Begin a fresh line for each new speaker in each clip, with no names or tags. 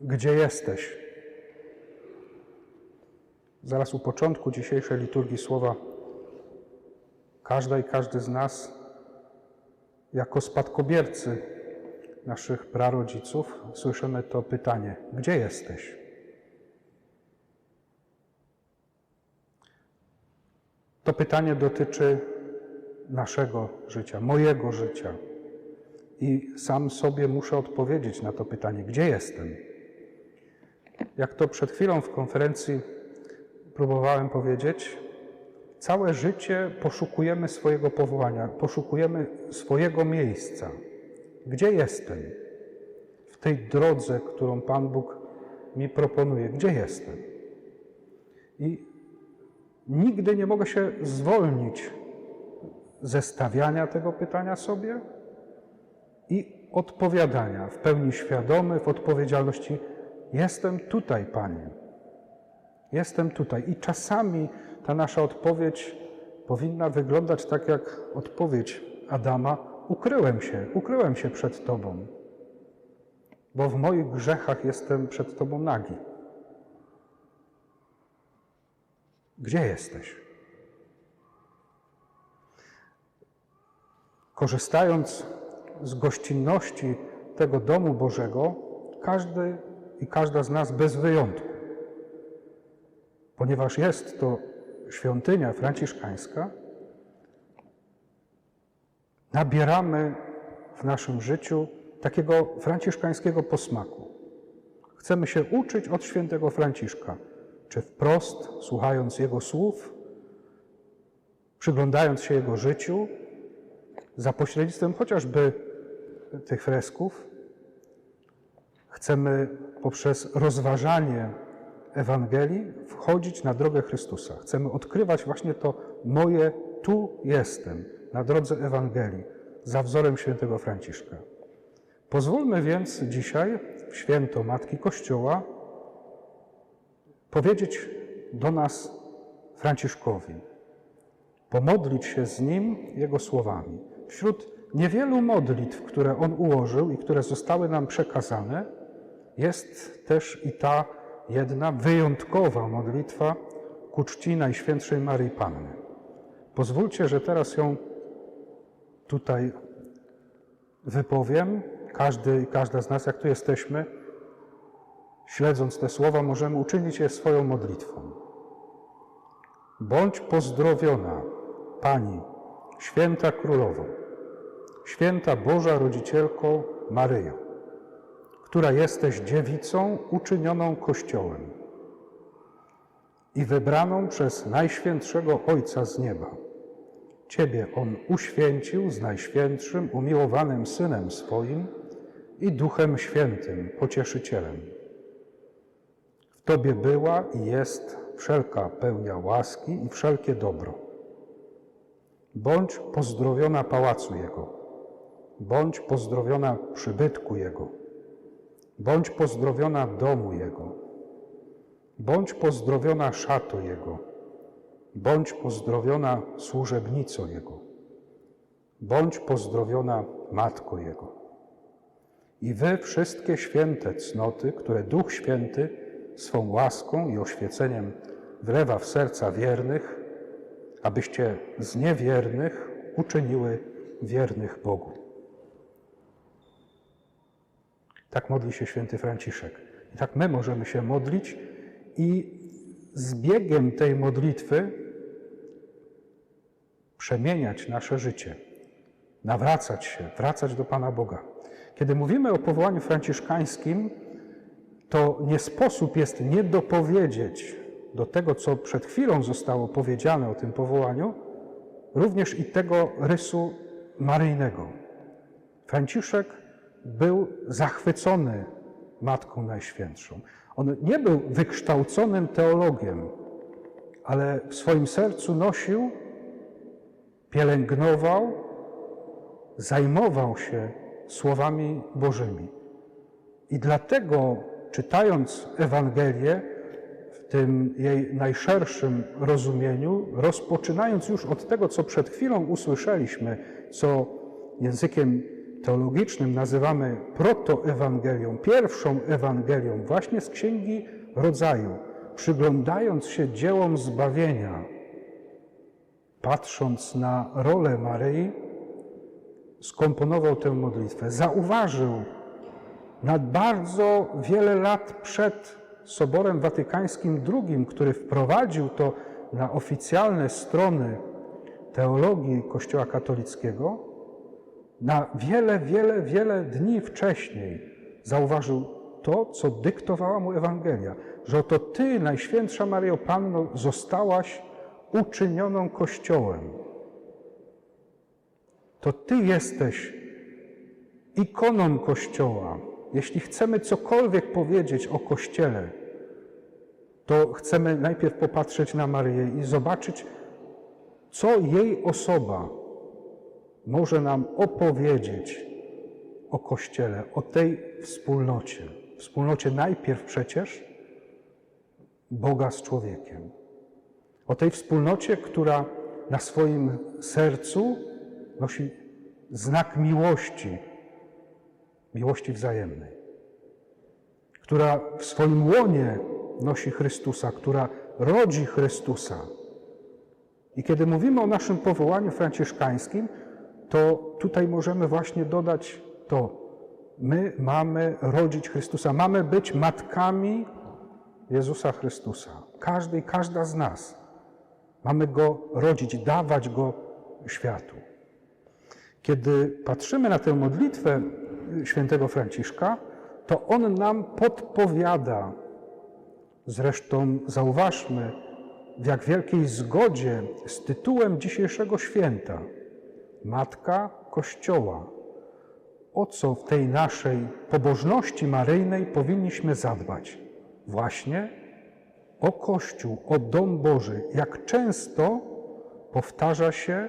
Gdzie jesteś? Zaraz u początku dzisiejszej liturgii słowa każda i każdy z nas, jako spadkobiercy naszych prarodziców, słyszymy to pytanie: Gdzie jesteś? To pytanie dotyczy naszego życia, mojego życia. I sam sobie muszę odpowiedzieć na to pytanie: Gdzie jestem? Jak to przed chwilą w konferencji próbowałem powiedzieć, całe życie poszukujemy swojego powołania, poszukujemy swojego miejsca. Gdzie jestem? W tej drodze, którą Pan Bóg mi proponuje, gdzie jestem? I nigdy nie mogę się zwolnić ze stawiania tego pytania sobie i odpowiadania w pełni świadomy, w odpowiedzialności. Jestem tutaj, Panie. Jestem tutaj. I czasami ta nasza odpowiedź powinna wyglądać tak jak odpowiedź Adama: Ukryłem się, ukryłem się przed Tobą, bo w moich grzechach jestem przed Tobą nagi. Gdzie jesteś? Korzystając z gościnności tego domu Bożego, każdy i każda z nas bez wyjątku, ponieważ jest to świątynia franciszkańska, nabieramy w naszym życiu takiego franciszkańskiego posmaku. Chcemy się uczyć od świętego Franciszka, czy wprost, słuchając jego słów, przyglądając się jego życiu, za pośrednictwem chociażby tych fresków, chcemy poprzez rozważanie Ewangelii wchodzić na drogę Chrystusa. Chcemy odkrywać właśnie to moje tu jestem, na drodze Ewangelii, za wzorem świętego Franciszka. Pozwólmy więc dzisiaj w święto Matki Kościoła powiedzieć do nas Franciszkowi, pomodlić się z nim jego słowami. Wśród niewielu modlitw, które on ułożył i które zostały nam przekazane, jest też i ta jedna wyjątkowa modlitwa ku czci Najświętszej Maryi Panny. Pozwólcie, że teraz ją tutaj wypowiem. Każdy i każda z nas, jak tu jesteśmy, śledząc te słowa, możemy uczynić je swoją modlitwą. Bądź pozdrowiona, Pani, święta Królowo, święta Boża Rodzicielko Maryjo, która jesteś dziewicą uczynioną Kościołem i wybraną przez Najświętszego Ojca z nieba. Ciebie On uświęcił z Najświętszym, umiłowanym Synem swoim i Duchem Świętym, Pocieszycielem. W Tobie była i jest wszelka pełnia łaski i wszelkie dobro. Bądź pozdrowiona pałacu Jego, bądź pozdrowiona przybytku Jego, bądź pozdrowiona domu Jego, bądź pozdrowiona szatu Jego, bądź pozdrowiona służebnico Jego, bądź pozdrowiona Matko Jego. I wy wszystkie święte cnoty, które Duch Święty swą łaską i oświeceniem wlewa w serca wiernych, abyście z niewiernych uczyniły wiernych Bogu. Tak modli się święty Franciszek. I tak my możemy się modlić i z biegiem tej modlitwy przemieniać nasze życie, nawracać się, wracać do Pana Boga. Kiedy mówimy o powołaniu franciszkańskim, to nie sposób jest nie dopowiedzieć do tego, co przed chwilą zostało powiedziane o tym powołaniu, również i tego rysu maryjnego. Franciszek był zachwycony Matką Najświętszą. On nie był wykształconym teologiem, ale w swoim sercu nosił, pielęgnował, zajmował się słowami Bożymi. I dlatego, czytając Ewangelię w tym jej najszerszym rozumieniu, rozpoczynając już od tego, co przed chwilą usłyszeliśmy, co językiem teologicznym nazywamy protoewangelią, pierwszą Ewangelią, właśnie z Księgi Rodzaju, przyglądając się dziełom zbawienia, patrząc na rolę Maryi, skomponował tę modlitwę. Zauważył na bardzo wiele lat przed Soborem Watykańskim II, który wprowadził to na oficjalne strony teologii Kościoła katolickiego, na wiele, wiele, wiele dni wcześniej zauważył to, co dyktowała mu Ewangelia, że oto Ty, Najświętsza Maryjo Panno, zostałaś uczynioną Kościołem. To Ty jesteś ikoną Kościoła. Jeśli chcemy cokolwiek powiedzieć o Kościele, to chcemy najpierw popatrzeć na Maryję i zobaczyć, co jej osoba może nam opowiedzieć o Kościele, o tej wspólnocie. Wspólnocie najpierw przecież Boga z człowiekiem. O tej wspólnocie, która na swoim sercu nosi znak miłości, miłości wzajemnej, która w swoim łonie nosi Chrystusa, która rodzi Chrystusa. I kiedy mówimy o naszym powołaniu franciszkańskim, to tutaj możemy właśnie dodać to. My mamy rodzić Chrystusa, mamy być matkami Jezusa Chrystusa. Każdy i każda z nas. Mamy Go rodzić, dawać Go światu. Kiedy patrzymy na tę modlitwę świętego Franciszka, to on nam podpowiada. Zresztą zauważmy, w jak wielkiej zgodzie z tytułem dzisiejszego święta Matka Kościoła. O co w tej naszej pobożności maryjnej powinniśmy zadbać? Właśnie o Kościół, o dom Boży. Jak często powtarza się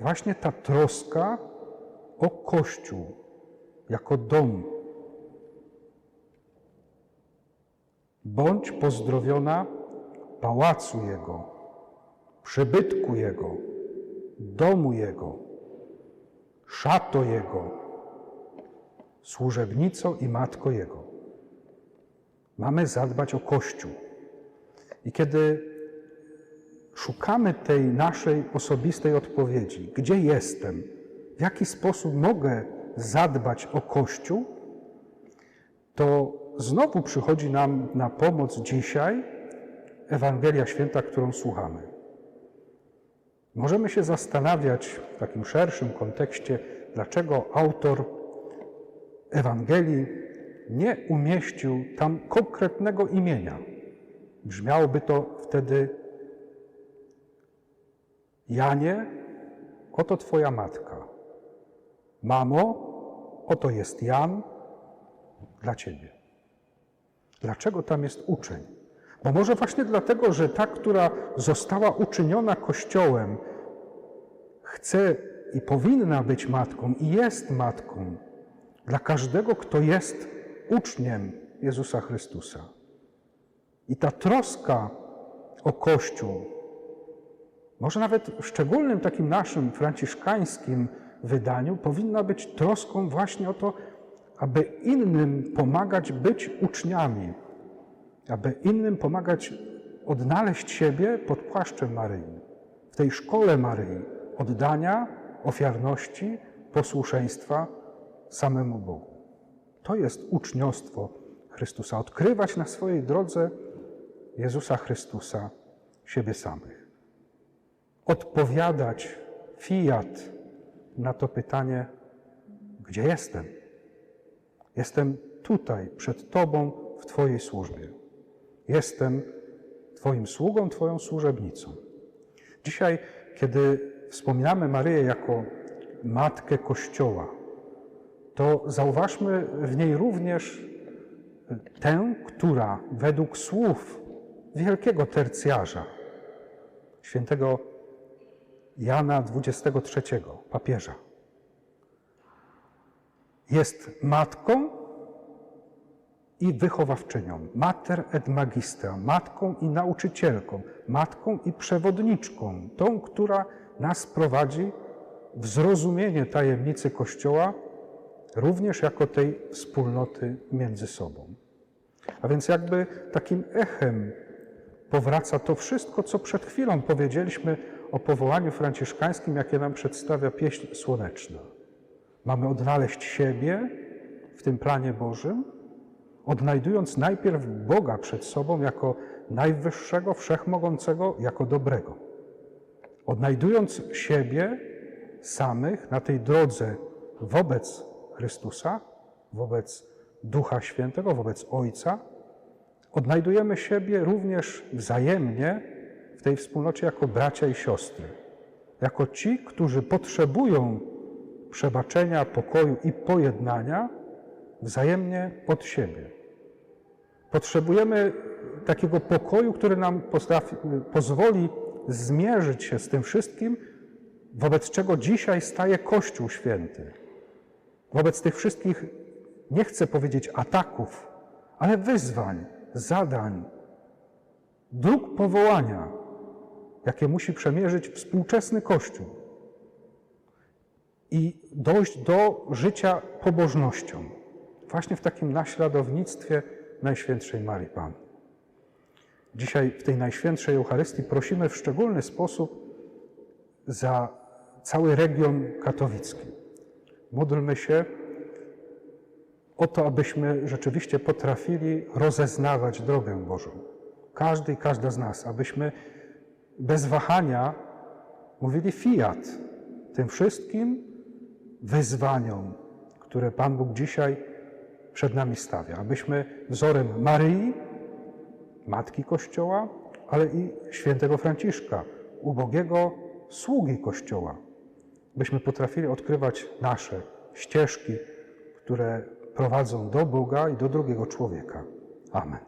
właśnie ta troska o Kościół jako dom. Bądź pozdrowiona pałacu Jego, przybytku Jego, domu Jego, szato Jego, służebnico i matko Jego. Mamy zadbać o Kościół. I kiedy szukamy tej naszej osobistej odpowiedzi, gdzie jestem, w jaki sposób mogę zadbać o Kościół, to znowu przychodzi nam na pomoc dzisiaj Ewangelia Święta, którą słuchamy. Możemy się zastanawiać w takim szerszym kontekście, dlaczego autor Ewangelii nie umieścił tam konkretnego imienia. Brzmiałoby to wtedy Janie, oto Twoja matka. Mamo, oto jest Jan dla Ciebie. Dlaczego tam jest uczeń? Bo może właśnie dlatego, że ta, która została uczyniona Kościołem, chce i powinna być matką i jest matką dla każdego, kto jest uczniem Jezusa Chrystusa. I ta troska o Kościół, może nawet w szczególnym takim naszym franciszkańskim wydaniu, powinna być troską właśnie o to, aby innym pomagać być uczniami, aby innym pomagać odnaleźć siebie pod płaszczem Maryi, w tej szkole Maryi, oddania, ofiarności, posłuszeństwa samemu Bogu. To jest uczniostwo Chrystusa. Odkrywać na swojej drodze Jezusa Chrystusa, siebie samych. Odpowiadać fiat na to pytanie, gdzie jestem? Jestem tutaj, przed Tobą, w Twojej służbie. Jestem Twoim sługą, Twoją służebnicą. Dzisiaj, kiedy wspominamy Maryję jako Matkę Kościoła, to zauważmy w niej również tę, która według słów wielkiego tercjarza, świętego Jana XXIII, papieża, jest matką i wychowawczynią, mater et magistra, matką i nauczycielką, matką i przewodniczką, tą, która nas prowadzi w zrozumienie tajemnicy Kościoła również jako tej wspólnoty między sobą. A więc jakby takim echem powraca to wszystko, co przed chwilą powiedzieliśmy o powołaniu franciszkańskim, jakie nam przedstawia pieśń słoneczna. Mamy odnaleźć siebie w tym planie Bożym, odnajdując najpierw Boga przed sobą jako najwyższego, wszechmogącego, jako dobrego. Odnajdując siebie samych na tej drodze wobec Chrystusa, wobec Ducha Świętego, wobec Ojca, odnajdujemy siebie również wzajemnie w tej wspólnocie jako bracia i siostry, jako ci, którzy potrzebują przebaczenia, pokoju i pojednania wzajemnie od siebie. Potrzebujemy takiego pokoju, który nam potrafi, pozwoli zmierzyć się z tym wszystkim, wobec czego dzisiaj staje Kościół Święty. Wobec tych wszystkich, nie chcę powiedzieć ataków, ale wyzwań, zadań, dróg powołania, jakie musi przemierzyć współczesny Kościół i dojść do życia pobożnością, właśnie w takim naśladownictwie Najświętszej Marii Panny. Dzisiaj w tej Najświętszej Eucharystii prosimy w szczególny sposób za cały region katowicki. Módlmy się o to, abyśmy rzeczywiście potrafili rozeznawać drogę Bożą. Każdy i każda z nas, abyśmy bez wahania mówili fiat tym wszystkim wyzwaniom, które Pan Bóg dzisiaj przed nami stawia. Abyśmy wzorem Maryi, Matki Kościoła, ale i świętego Franciszka, ubogiego sługi Kościoła, byśmy potrafili odkrywać nasze ścieżki, które prowadzą do Boga i do drugiego człowieka. Amen.